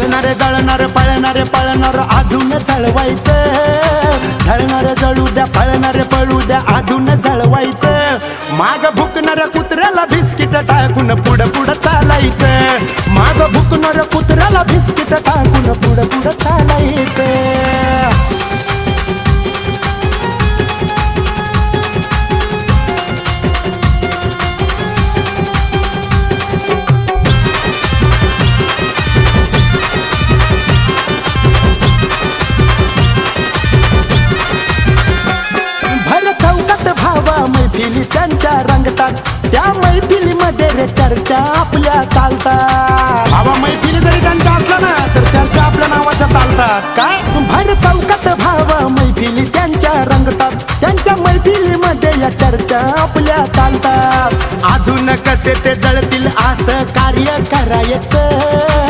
जळणार जळणार पळणार पळणार अजून जळवायचं. जळणार जळू द्या पळणार पळू द्या अजून जळवायचं. माग भुकणाऱ्या कुत्र्याला बिस्किट टाकून पुढं पुढं चालायचं. माग भुकणाऱ्या कुत्र्याला बिस्किट टाकून पुढं पुढं चालायचं. चौकात भावा मैफिली त्यांच्या रंगतात. त्या मैफिलीमध्ये रे चर्चा आपल्या चालतात. भावा मैफिली जरी त्यांच्या असल्या ना तर चर्चा आपल्या नावाच्या चालतात. काय? भर चौकात भावा मैफिली त्यांच्या रंगतात. त्यांच्या मैफिलीमध्ये या चर्चा आपल्या चालतात. अजून कसे ते जळतील असं कार्य करायचं?